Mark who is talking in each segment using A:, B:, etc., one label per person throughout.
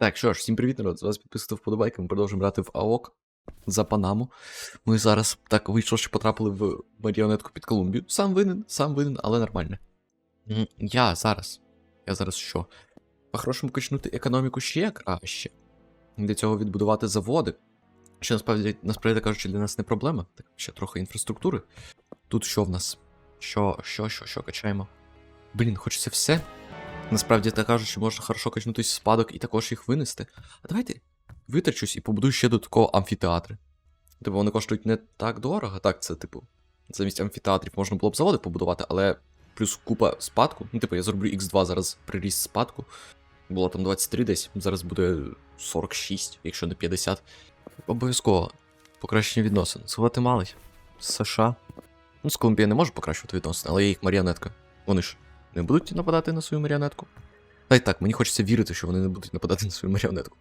A: Так, що ж, всім привіт, народ. З вас підписати вподобайки. Ми продовжуємо грати в АОК за Панаму. Ми зараз так вийшло, що потрапили в маріонетку під Колумбію. Сам винен, сам винен, але нормально. Я зараз. Я зараз що? По-хорошому качнути економіку ще краще. Для цього відбудувати заводи. Що насправді, насправді кажучи, для нас не проблема. Так, ще трохи інфраструктури. Тут що в нас? Що, що, що, що качаємо? Блін, хочеться все. Насправді так кажучи, можна хорошо качнутись в спадок і також їх винести. А давайте витрачусь і побудую ще додатково амфітеатри. Типу, вони коштують не так дорого, так, це, типу, замість амфітеатрів можна було б заводи побудувати, але плюс купа спадку. Ну, типу, я зроблю X2 зараз приріст спадку. Було там 23 десь, зараз буде 46, якщо не 50. Обов'язково покращення відносин. З Гватемали, США. Ну, з Колумбії я не можу покращувати відносини, але я їх маріонетка. Вони ж не будуть нападати на свою маріонетку. Та й так, мені хочеться вірити, що вони не будуть нападати на свою маріонетку.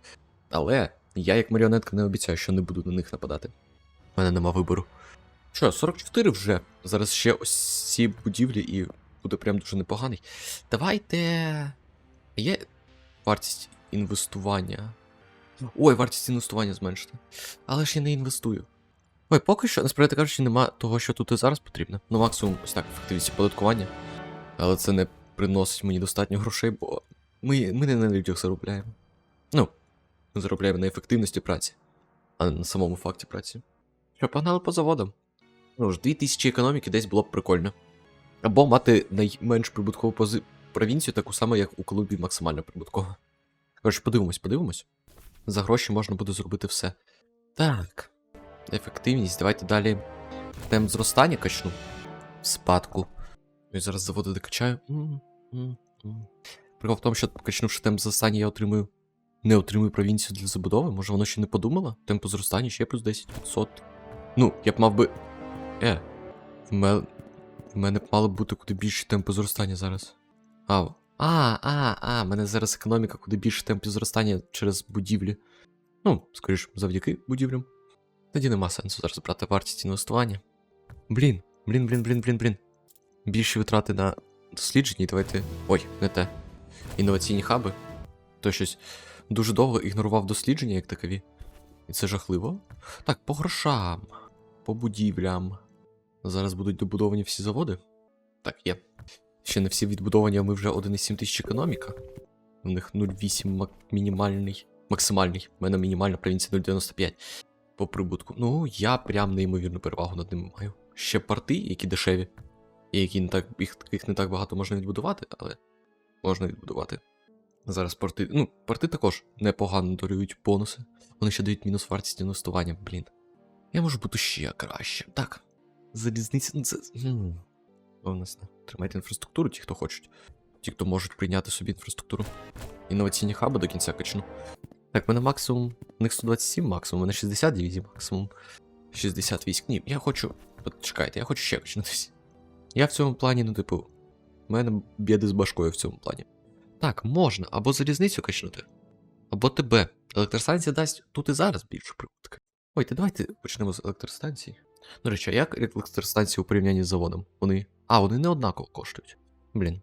A: Але я, як маріонетка, не обіцяю, що не буду на них нападати. У мене нема вибору. Що, 44 вже. Зараз ще ось ці будівлі і буде прям дуже непоганий. Давайте. Є вартість інвестування. Ой, вартість інвестування зменшити. Але ж я не інвестую. Ой, поки що, насправді кажучи, нема того, що тут і зараз потрібно. Ну, максимум, ось так, ефективність податкування. Але це не приносить мені достатньо грошей, бо ми, ми не на людях заробляємо. Ну, ми заробляємо на ефективності праці, а не на самому факті праці. Що, погнали по заводам. Ну ж, 2000 економіки десь було б прикольно. Або мати найменш прибуткову пози... провінцію, таку саму, як у Колумбії максимально прибуткова. Коротше, подивимось, подивимось. За гроші можна буде зробити все. Так. Ефективність, давайте далі. Темп зростання качну. В спадку. Я зараз заводи докачаю. Прикол в тому, що качнувши темп зростання, я отримую. Не отримую провінцію для забудови. Може воно ще не подумало? Темп зростання ще плюс 10%. Ну, я б мав би. Е. В мене. В мене б мало б бути куди більше темпу зростання зараз. А, а, а, а, в мене зараз економіка куди більше темпів зростання через будівлі. Ну, скоріш, завдяки будівлям. Тоді нема сенсу зараз брати вартість інвестування. Блін, блін, блін, блін, блін, блін. Більші витрати на дослідження, і давайте. Ой, не те. Інноваційні хаби. То щось дуже довго ігнорував дослідження як такові. І це жахливо. Так, по грошам, по будівлям. Зараз будуть добудовані всі заводи. Так, є. Ще не всі відбудовані, а ми вже 1,7 тисяч економіка. У них 0,8 мак- мінімальний. Максимальний. У мене мінімальна провінція 0,95 по прибутку. Ну, я прям неймовірну перевагу над ними маю. Ще порти, які дешеві, і які не так, їх, їх не так багато можна відбудувати, але можна відбудувати. Зараз порти. Ну, порти також непогано дарують бонуси. Вони ще дають мінус вартість інвестування, блін. Я можу бути ще краще. Так. Залізниця. Ну, це. Не. Тримайте інфраструктуру, ті, хто хочуть. Ті, хто можуть прийняти собі інфраструктуру. Інноваційні хаби до кінця качну. Так, в мене максимум. У них 127 максимум, у мене 60 дивізій максимум. 60 військ. Ні, я хочу. Чекайте, я хочу ще качнутися. Я в цьому плані, ну, типу. У мене біди з башкою в цьому плані. Так, можна або залізницю качнути, або тебе. Електростанція дасть тут і зараз більше прибутки. Ой, ти давайте почнемо з електростанції. До речі, а як електростанції у порівнянні з заводом? Вони. А, вони не однаково коштують. Блін.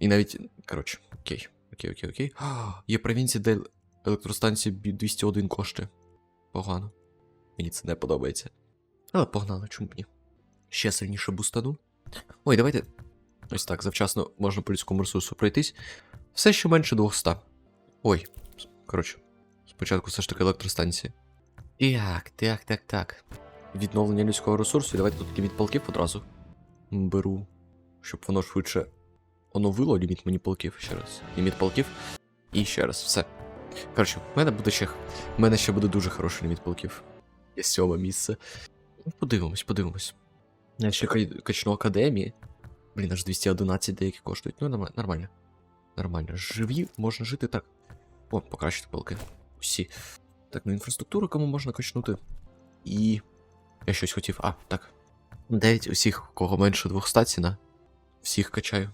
A: І навіть. Коротше, окей. Окей, окей, окей. А, Є провінції, де електростанція 201 коштує. Погано. Мені це не подобається. Але погнали, чому б ні. Ще сильніше бустану. Ой, давайте. Ось так, завчасно можна по людському ресурсу пройтись. Все ще менше 200. Ой. Коротше, спочатку все ж таки електростанція. Так, так, так, так. Відновлення людського ресурсу. Давайте тут ліміт полків одразу беру. Щоб воно швидше оновило ліміт мені полків ще раз. Ліміт полків. І ще раз, все. Коротше, в мене буде ще. В мене ще буде дуже хороший ліміт полків. Є сьоме місце. Ну, Подивимось, подивимось. Я ще качну академії. Блін, аж 211 деякі коштують. Ну, нормально. Нормально. Живі, можна жити так. О, покращити полки. Усі. Так, ну інфраструктуру кому можна качнути. І. Я щось хотів. А, так. 9 усіх, кого менше 200 ціна. Всіх качаю.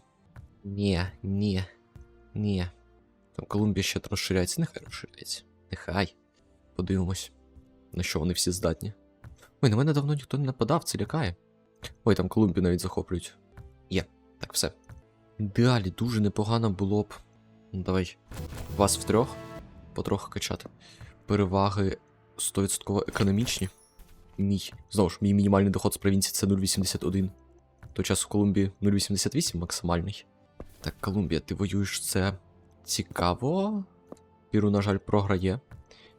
A: Ні, ні. Ні. Там Колумбія ще розширяється, нехай розширяється. Нехай. Подивимось, на що вони всі здатні. Ой, на мене давно ніхто не нападав, це лякає. Ой, там Колумбію навіть захоплюють. Є, так все. Далі дуже непогано було б. Ну, давай. Вас втрьох. потроху качати. Переваги 100% економічні. Мій, знову ж, мій мінімальний доход з провінції це 0,81. В той час в Колумбії 0,88 максимальний. Так, Колумбія, ти воюєш це цікаво. Піру, на жаль, програє.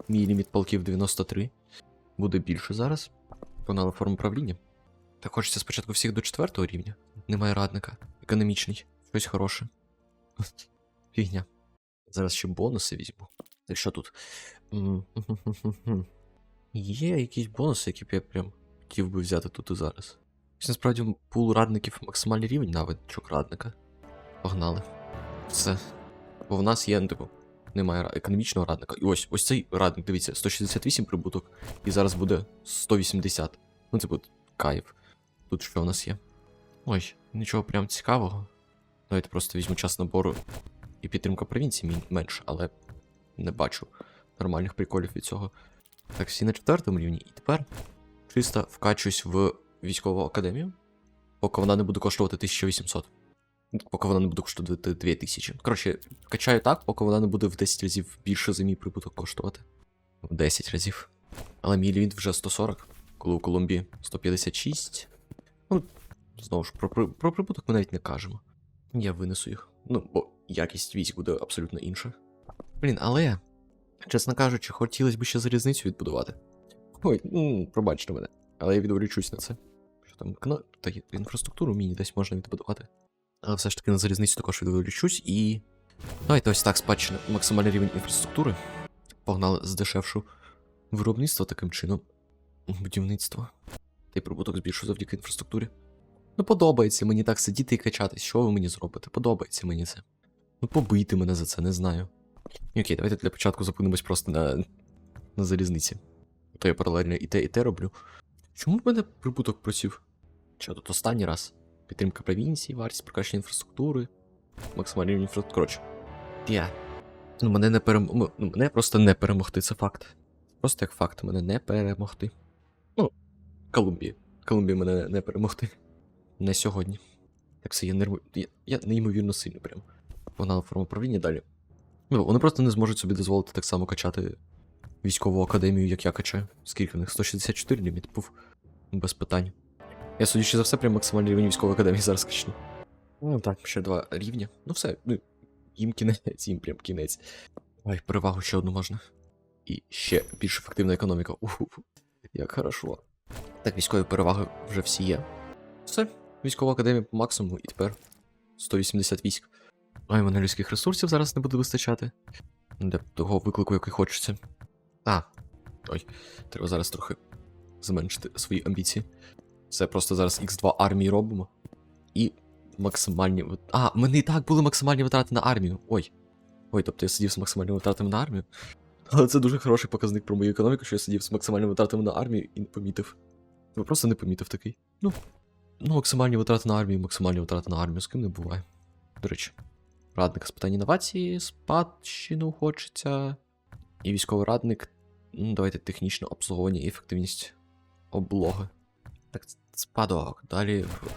A: Мій ліміт полків 93. Буде більше зараз. Погнали форму правління. Так хочеться спочатку всіх до четвертого рівня. Немає радника. Економічний. Щось хороше. Фігня. Зараз ще бонуси візьму. Так що тут? Є якісь бонуси, які б я прям хотів би взяти тут і зараз. Насправді пул радників максимальний рівень навичок радника. Погнали. Все. Бо в нас є, ну, типу, немає економічного радника. І ось ось цей радник, дивіться, 168 прибуток, і зараз буде 180. Ну, типу, кайф. Тут що в нас є? Ой, нічого прям цікавого. Давайте просто візьму час набору і підтримка провінції менше, але не бачу нормальних приколів від цього. Так, всі на четвертому рівні. І тепер чисто вкачуюсь в військову академію, поки вона не буде коштувати 1800. Поки вона не буде коштувати 2000. Коротше, качаю так, поки вона не буде в 10 разів більше за мій прибуток коштувати. В 10 разів. Але мій ліміт вже 140, коли у Колумбії 156. Ну, знову ж, про, при- про прибуток ми навіть не кажемо. Я винесу їх. Ну, бо якість військ буде абсолютно інша. Блін, але, чесно кажучи, хотілося б ще залізницю відбудувати. Ой, ну, пробачте мене. Але я відволічусь на це. Що там, кно... та інфраструктуру міні десь можна відбудувати. Але все ж таки на залізницю також відволічусь і. Давайте ось так спадщина максимальний рівень інфраструктури. Погнали здешевшу виробництво таким чином. Будівництво. Та й прибуток збільшу завдяки інфраструктурі. Ну, подобається мені так сидіти і качатись. Що ви мені зробите? Подобається мені це. Ну, побийте мене за це, не знаю. І Окей, давайте для початку зупинимось просто на, на залізниці. То я паралельно і те, і те роблю. Чому в мене прибуток просів? Що тут останній раз? Підтримка провінції, вартість покращення інфраструктури, максимальний рівень інфраструктури. Коротше. Я. Ну, мене не перем... ну, мене просто не перемогти, це факт. Просто як факт, мене не перемогти. Ну, Колумбія. Колумбія мене не перемогти. Не сьогодні. Так все, я нерву. Я, я неймовірно сильно прям. Погнали форму правління далі. Ну, вони просто не зможуть собі дозволити так само качати військову академію, як я качаю. Скільки в них? 164 ліміт був. Без питань. Я судячи за все, прям максимальний рівень військової академії зараз качну. Ну так, ще два рівня. Ну все, ну, їм кінець, їм прям кінець. Ой, перевагу ще одну можна. І ще більш ефективна економіка. Уху, як хорошо. Так, військові переваги вже всі є. Все, військова академія по максимуму, і тепер 180 військ. Ой, мене людських ресурсів зараз не буде вистачати. Для того виклику, який хочеться. А. Ой, треба зараз трохи зменшити свої амбіції. Це просто зараз X2 армії робимо. І максимальні. А, в мене і так були максимальні витрати на армію. Ой. Ой, тобто я сидів з максимальними витратами на армію. Але це дуже хороший показник про мою економіку, що я сидів з максимальними витратами на армію і не помітив. Я просто не помітив такий. Ну. Ну, максимальні витрати на армію, максимальні витрати на армію, з ким не буває. До речі, радник з питань інновації, спадщину хочеться. І військовий радник. Ну, давайте технічне обслуговування і ефективність облоги. Так, спадок. Далі в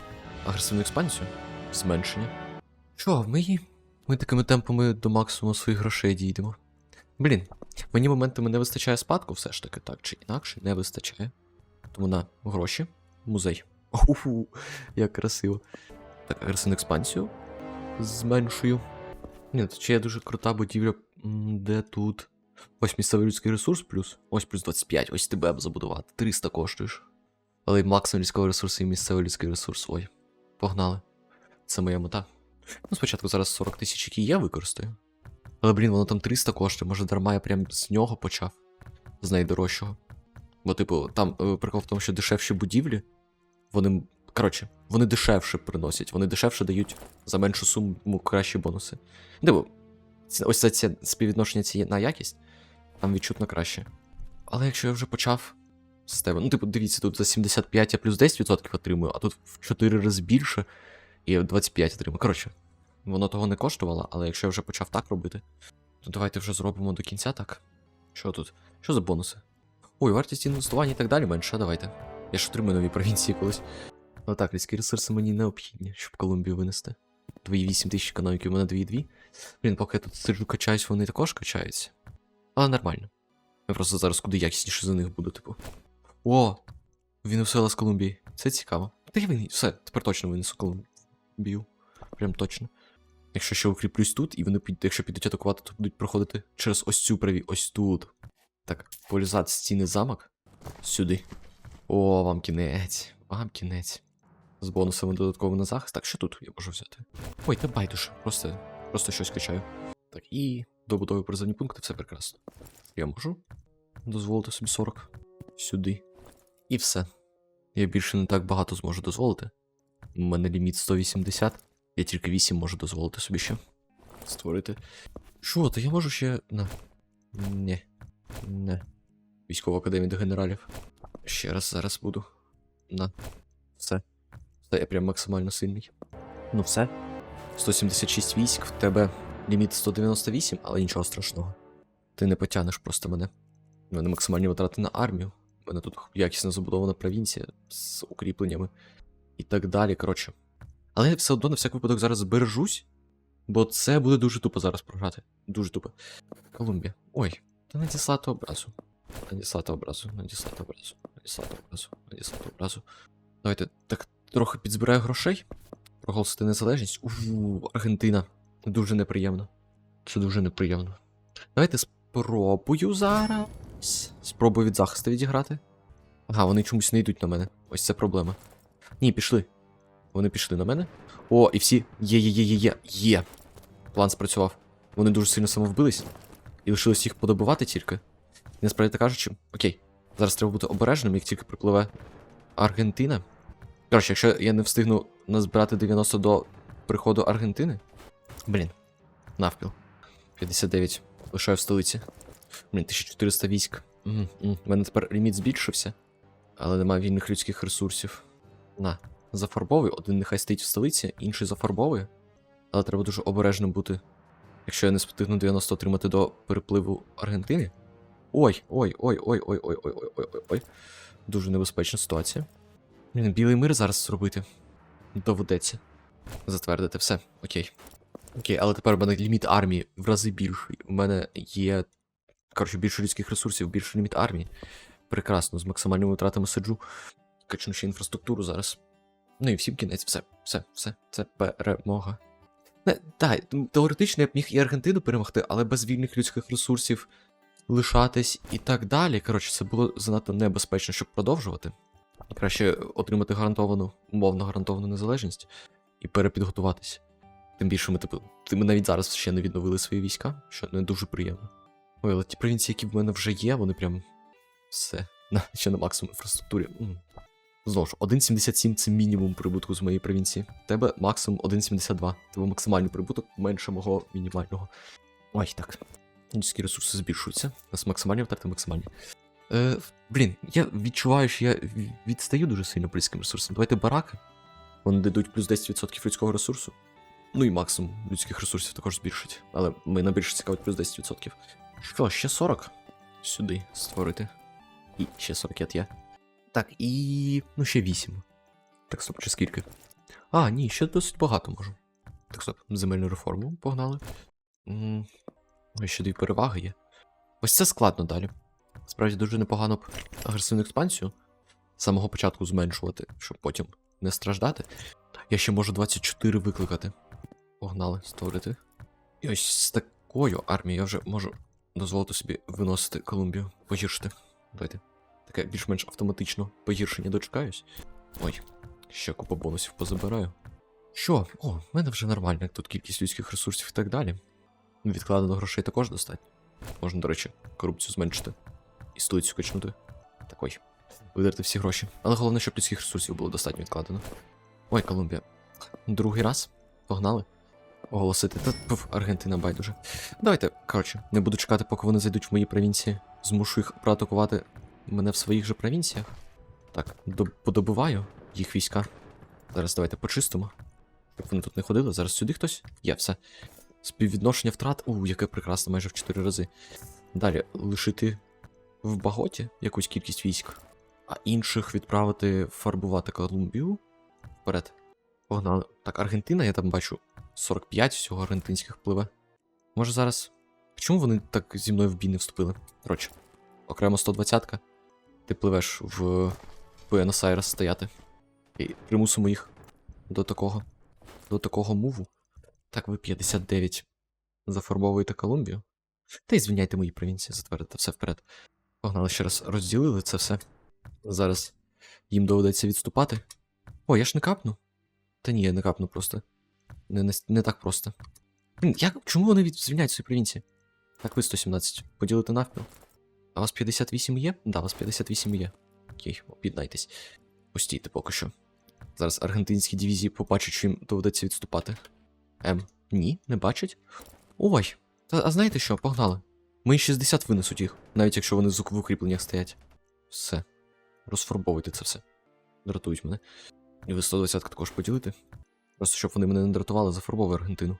A: агресивну експансію. Зменшення. Що, ми. Ми такими темпами до максимуму своїх грошей дійдемо. Блін, мені моментами не вистачає спадку, все ж таки, так чи інакше, не вистачає. Тому на гроші. Музей. Уху, як красиво. Так, агресивну експансію. Зменшую. Ні, тут ще є дуже крута будівля. Де тут? Ось місцевий людський ресурс плюс. Ось плюс 25, ось тебе забудувати. 300 коштуєш. Але й максимум людського ресурсу і місцевий людський ресурс. Ой. Погнали. Це моя мета. Ну, спочатку зараз 40 тисяч, які я використаю. Але, блін, воно там 300 коштує, може дарма я прям з нього почав. З найдорожчого. Бо, типу, там е, прикол в тому, що дешевші будівлі, вони. Коротше, вони дешевше приносять, вони дешевше дають за меншу суму кращі бонуси. Диво, ось це, це співвідношення цієї на якість, там відчутно краще. Але якщо я вже почав з тебе, ну, типу, дивіться, тут за 75 я плюс 10% отримую, а тут в 4 рази більше, і 25 отримую. Коротше, воно того не коштувало, але якщо я вже почав так робити, то давайте вже зробимо до кінця так. Що тут? Що за бонуси? Ой, вартість інвестування і так далі менше, давайте. Я ж отримую нові провінції колись. Ну так, людські ресурси мені необхідні, щоб Колумбію винести. Твої 8 тисяч економіки, у мене 2,2. Блін, поки я тут сиджу качаюсь, вони також качаються. Але нормально. Я просто зараз куди якісніше за них буду, типу. О! Він усила з Колумбії. Це цікаво. Та я винен. Все, тепер точно винесу Колумбію. Прям точно. Якщо ще укріплюсь тут, і вони підуть, якщо підуть атакувати, то будуть проходити через ось цю праві, ось тут. Так, полізати стіни замок. Сюди. О, вам кінець. Вам кінець. З бонусами додатково на захист. Так, що тут я можу взяти? Ой, та байдуже. Просто, просто щось качаю. Так, і добудові призовні пункти, все прекрасно. Я можу дозволити собі 40 сюди. І все. Я більше не так багато зможу дозволити. У мене ліміт 180. Я тільки 8 можу дозволити собі ще створити. Що, то я можу ще. На. Не. Не. Військова академія до генералів. Ще раз зараз буду. На. Все. Все, я прям максимально сильний. Ну все. 176 військ, в тебе ліміт 198, але нічого страшного. Ти не потягнеш просто мене. У мене максимальні витрати на армію. У мене тут якісно забудована провінція з укріпленнями і так далі. Коротше. Але я все одно на всяк випадок зараз збережусь, бо це буде дуже тупо зараз програти. Дуже тупо. Колумбія. Ой, та надіслати образу. Надіслати образу, надіслати образу, надіслати образу, надіслати образу. Давайте так трохи підзбираю грошей. Проголосити незалежність. Ууу, Аргентина. Дуже неприємно. Це дуже неприємно. Давайте спробую зараз. Спробую від захисту відіграти. Ага, вони чомусь не йдуть на мене. Ось це проблема. Ні, пішли. Вони пішли на мене. О, і всі. Є, є, є, є, є. Є. План спрацював. Вони дуже сильно самовбились. І лишилось їх подобувати тільки. І насправді так кажучи, окей. Зараз треба бути обережним, як тільки припливе Аргентина. Коротше, якщо я не встигну назбирати 90 до приходу Аргентини. Блін, навпіл. 59. Лишаю в столиці. Блін, 1400 військ. У мене тепер ліміт збільшився. Але немає вільних людських ресурсів. На, зафарбовуй. Один нехай стоїть в столиці, інший зафарбовує. Але треба дуже обережним бути. Якщо я не встигну 90 отримати до перепливу Аргентини. Ой, ой, ой, ой, ой, ой, ой, ой, ой, ой, ой. Дуже небезпечна ситуація. Блін, білий мир зараз зробити. Доведеться. Затвердити все. Окей. Окей, але тепер у мене ліміт армії в рази більший. У мене є. Коротше, більше людських ресурсів, більше ліміт армії. Прекрасно, з максимальними витратами сиджу. Качну ще інфраструктуру зараз. Ну і всім кінець, все, все, все, це перемога. Не, так, теоретично я б міг і Аргентину перемогти, але без вільних людських ресурсів лишатись і так далі. Коротше, це було занадто небезпечно, щоб продовжувати. Краще отримати гарантовану, умовно гарантовану незалежність і перепідготуватись. Тим більше ми типу, ми навіть зараз ще не відновили свої війська, що не дуже приємно. Ой, але ті провінції, які в мене вже є, вони прям все. На, ще на максимум інфраструктурі. Знову ж, 1,77 це мінімум прибутку з моєї провінції. В Тебе максимум 1,72. Тебе максимальний прибуток менше мого мінімального. Ой, так. Людські ресурси збільшуються. У нас максимальні втрати максимальні. Е, блін, я відчуваю, що я відстаю дуже сильно по людським ресурсам. Давайте бараки. Вони дадуть плюс 10% людського ресурсу. Ну і максимум людських ресурсів також збільшить. Але ми найбільше цікавить плюс 10%. Що, ще 40? Сюди створити. І ще 40 є. Так, і. Ну, ще 8. Так, стоп, чи скільки? А, ні, ще досить багато можу. Так, стоп, земельну реформу погнали. Ось ще дві переваги є. Ось це складно далі. Справді дуже непогано б агресивну експансію з самого початку зменшувати, щоб потім не страждати. Я ще можу 24 викликати. Погнали, створити. І ось з такою армією я вже можу дозволити собі виносити Колумбію, погіршити. Давайте. Таке більш-менш автоматично погіршення дочекаюсь. Ой, ще купа бонусів позабираю. Що? О, в мене вже нормально, тут кількість людських ресурсів і так далі. Відкладено грошей також достатньо. Можна, до речі, корупцію зменшити. І столицю качнути. Так ой. Видерти всі гроші. Але головне, щоб людських ресурсів було достатньо відкладено. Ой, Колумбія. Другий раз. Погнали. Оголосити. Та пф, Аргентина байдуже. Давайте, коротше, не буду чекати, поки вони зайдуть в мої провінції. Змушу їх проатакувати мене в своїх же провінціях. Так, до- подобиваю їх війська. Зараз давайте почистимо. Щоб вони тут не ходили. Зараз сюди хтось. Є, все. Співвідношення втрат. У, яке прекрасно, майже в 4 рази. Далі лишити в баготі якусь кількість військ, а інших відправити фарбувати Колумбію. Вперед. Погнали. Так, Аргентина, я там бачу 45 всього аргентинських пливе. Може зараз Чому вони так зі мною в бій не вступили? Коротше, окремо 120-ка. Ти пливеш в Буенос-Айрес стояти. І примусимо їх до такого. До такого муву. Так, ви 59 зафарбовуєте Колумбію. Та й звільняйте мої провінції, затвердите все вперед. Погнали ще раз, розділили це все. Зараз їм доведеться відступати. О, я ж не капну. Та ні, я не капну просто. Не, не, не так просто. Як, чому вони від... звільняють свої провінції? Так, ви 117. Поділити навпіл. А вас 58 є? Да, вас 58 є. Окей, об'єднайтесь. Постійте поки що. Зараз аргентинські дивізії побачать, що їм доведеться відступати. Ем, ні, не бачать. Ой, та, а знаєте що, погнали. Мої 60 винесуть їх, навіть якщо вони в укріпленнях стоять. Все. Розфарбовуйте це все. Дратують мене. І ви 120 також поділити. Просто щоб вони мене не дратували, зафарбовую Аргентину.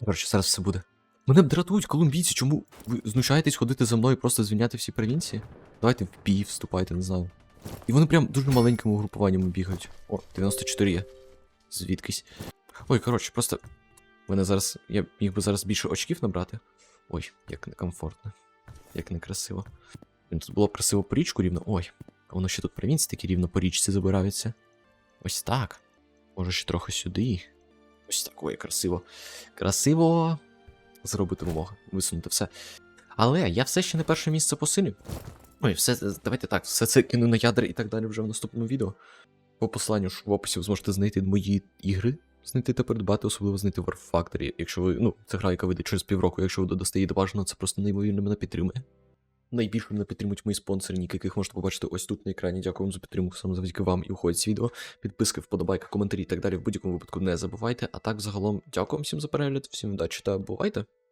A: Коротше, зараз все буде. Мене б дратують колумбійці, чому ви знущаєтесь ходити за мною і просто звільняти всі провінції? Давайте в бій вступайте, не знаю. І вони прям дуже маленькими угрупуваннями бігають. О, 94 є. Звідкись. Ой, коротше, просто. Мене зараз. Я міг би зараз більше очків набрати. Ой, як некомфортно. Як некрасиво. Тут було б красиво по річку рівно. Ой, а воно ще тут провінції такі рівно по річці забираються. Ось так. Може ще трохи сюди. Ось так, ой, красиво. Красиво. Зробити вимога, висунути все. Але я все ще не перше місце по силі. Ой, все, давайте так, все це кину на ядра і так далі вже в наступному відео. По посиланню ж в описі ви зможете знайти мої ігри, знайти та придбати, особливо знайти в Warfactory. Якщо ви, ну, це гра, яка вийде через півроку, якщо ви додасте її до це просто неймовірно мене підтримує. Найбільше мене підтримують мої спонсори, ніки, яких можете побачити ось тут на екрані. Дякую вам за підтримку, саме завдяки вам і уходять відео. Підписки, вподобайки, коментарі і так далі. В будь-якому випадку не забувайте. А так, загалом, дякую вам всім за перегляд, всім удачі та бувайте!